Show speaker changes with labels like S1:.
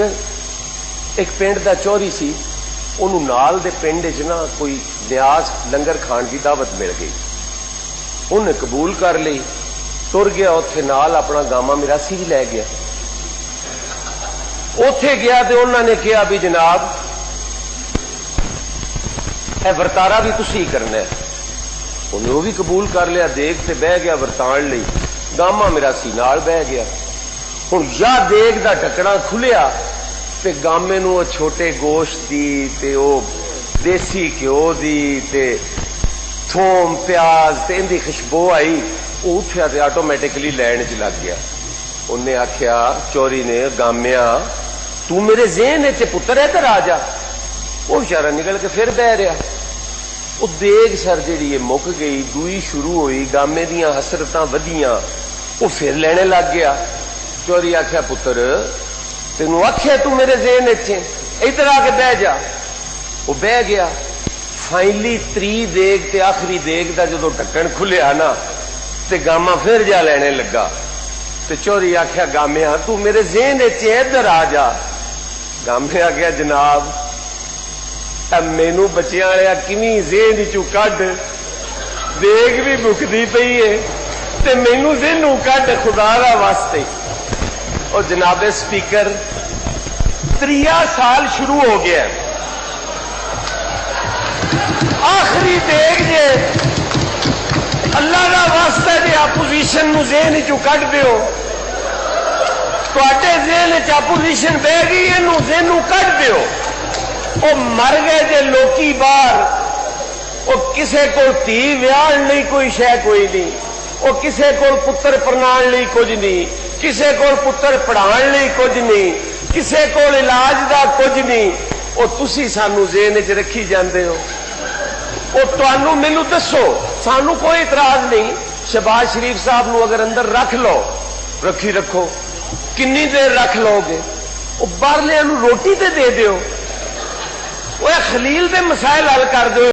S1: ਇੱਕ ਇੱਕ ਪਿੰਡ ਦਾ ਚੌਧਰੀ ਸੀ, ਉਹਨੂੰ ਨਾਲ ਦੇ ਪਿੰਡ 'ਚ ਨਾ ਕੋਈ ਨਿਆਜ਼ ਲੰਗਰ ਖਾਣ ਦੀ ਦਾਵਤ ਮਿਲ ਗਈ। ਉਹਨੇ ਕਬੂਲ ਕਰ ਲਈ, ਤੁਰ ਗਿਆ ਉੱਥੇ ਨਾਲ ਆਪਣਾ ਗਾਮਾ ਮਿਰਾਸੀ ਵੀ ਲੈ ਗਿਆ। ਉੱਥੇ ਗਿਆ ਤੇ ਉਹਨਾਂ ਨੇ ਕਿਹਾ ਵੀ ਜਨਾਬ, ਇਹ ਵਰਤਾਰਾ ਵੀ ਤੁਸੀਂ ਕਰਨਾ ਹੈ। ਉਹਨੇ ਉਹ ਵੀ ਕਬੂਲ ਕਰ ਲਿਆ, ਦੇਖ ਤੇ ਬਹਿ ਗਿਆ ਵਰਤਾਣ ਲਈ। ਗਾਮਾ ਮਿਰਾਸੀ ਨਾਲ ਬਹਿ ਗਿਆ। ਹੁਣ ਜਾਂ ਦੇਖ ਦਾ ਢੱਕਣਾ ਖੁੱਲਿਆ ਤੇ ਗਾਮੇ ਨੂੰ ਉਹ ਛੋਟੇ ਗੋਸ਼ਤ ਦੀ ਤੇ ਉਹ ਦੇਸੀ ਘਿਓ ਦੀ ਤੇ ਥੋਮ, ਪਿਆਜ਼ ਤੇ ਇਹਦੀ ਖੁਸ਼ਬੂ ਆਈ, ਉਹ ਉੱਠਿਆ ਤੇ ਆਟੋਮੈਟਿਕਲੀ ਲੈਣ 'ਚ ਲੱਗ ਗਿਆ। ਉਹਨੇ ਆਖਿਆ, ਚੋਰੀ ਨੇ, ਗਾਮਿਆ, ਤੂੰ ਮੇਰੇ ਜ਼ਿਹਨ ਵਿੱਚ ਪੁੱਤਰ ਹੈ ਤੇ ਰਾਜਾ। ਉਹ ਵਿਚਾਰਾ ਨਿਕਲ ਕੇ ਫਿਰ ਬਹਿ ਰਿਹਾ। ਉਹ ਦੇਗ ਸਰ ਜਿਹੜੀ ਇਹ ਮੁੱਕ ਗਈ, ਦੂਈ ਸ਼ੁਰੂ ਹੋਈ, ਗਾਮੇ ਦੀਆਂ ਹਸਰਤਾਂ ਵਧੀਆਂ, ਉਹ ਫਿਰ ਲੈਣੇ ਲੱਗ ਗਿਆ। ਚੋਰੀ ਆਖਿਆ, ਪੁੱਤਰ ਤੈਨੂੰ ਆਖਿਆ ਤੂੰ ਮੇਰੇ ਜ਼ੇਨ ਵਿੱਚ ਇੱਧਰ ਆ ਕੇ ਬਹਿ ਜਾ। ਉਹ ਬਹਿ ਗਿਆ। ਫਾਈਨਲੀ ਤਰੀ ਦੇਗ ਤੇ ਆਖਰੀ ਦੇਗ ਦਾ ਜਦੋਂ ਢੱਕਣ ਖੁੱਲਿਆ ਨਾ, ਤੇ ਗਾਮਾ ਫਿਰ ਜਾ ਲੈਣੇ ਲੱਗਾ। ਤੇ ਚੋਰੀ ਆਖਿਆ ਗਾਮਿਆ ਤੂੰ ਮੇਰੇ ਜ਼ੇਨ ਵਿੱਚ ਇੱਧਰ ਆ ਜਾ। ਗਾਮੇ ਆ ਗਿਆ, ਜਨਾਬ, ਤਾਂ ਮੈਨੂੰ ਬੱਚਿਆਂ ਵਾਲਿਆ ਕਿਵੇਂ ਜ਼ੇਨ ਚੋਂ ਕੱਢ। ਦੇਗ ਵੀ ਮੁਕਦੀ ਪਈ ਏ, ਤੇ ਮੈਨੂੰ ਜ਼ਿਹਨੋਂ ਕੱਢ ਖੁਦਾ ਦਾ ਵਾਸਤੇ। ਉਹ ਜਨਾਬੇ ਸਪੀਕਰ ਤਰੀਆ ਸਾਲ ਸ਼ੁਰੂ ਹੋ ਗਿਆ ਹੈ। ਆਖਰੀ ਦੇਗ ਜੇ ਅੱਲਾ ਦਾ ਵਾਸਤਾ ਜੇ ਆਪੋਜੀਸ਼ਨ ਨੂੰ ਜ਼ਿਹਨ ਚੋਂ ਕੱਢ ਦਿਓ ਤੁਹਾਡੇ ਜ਼ਿਹਨ ਚ ਆਪੋਜੀਸ਼ਨ ਬਹਿ ਗਈ ਇਹਨੂੰ ਜ਼ਿਹਨੋਂ ਕੱਢ ਦਿਓ ਉਹ ਮਰ ਗਏ ਜੇ ਲੋਕੀ ਬਾਹਰ ਉਹ ਕਿਸੇ ਕੋਲ ਧੀ ਵਿਆਹਣ ਲਈ ਕੋਈ ਸ਼ੈ ਕੋਈ ਨਹੀਂ ਉਹ ਕਿਸੇ ਕੋਲ ਪੁੱਤਰ ਪ੍ਰਣਾਉਣ ਲਈ ਕੁਝ کسے کول پتر پڑھان لئی کچھ نہیں کسے کول علاج دا کچھ نہیں وہ تھی سانو ذہن چ رکھی جاندے ہو۔ او تانوں مینوں دسو سانو کوئی اعتراض نہیں شہباز شریف صاحب نو اگر اندر رکھ لو، رکھی رکھو۔ کنی دیر رکھ لو گے۔ وہ باہر روٹی تے دے دیو۔ وہ خلیل دے مسائل حل کر دو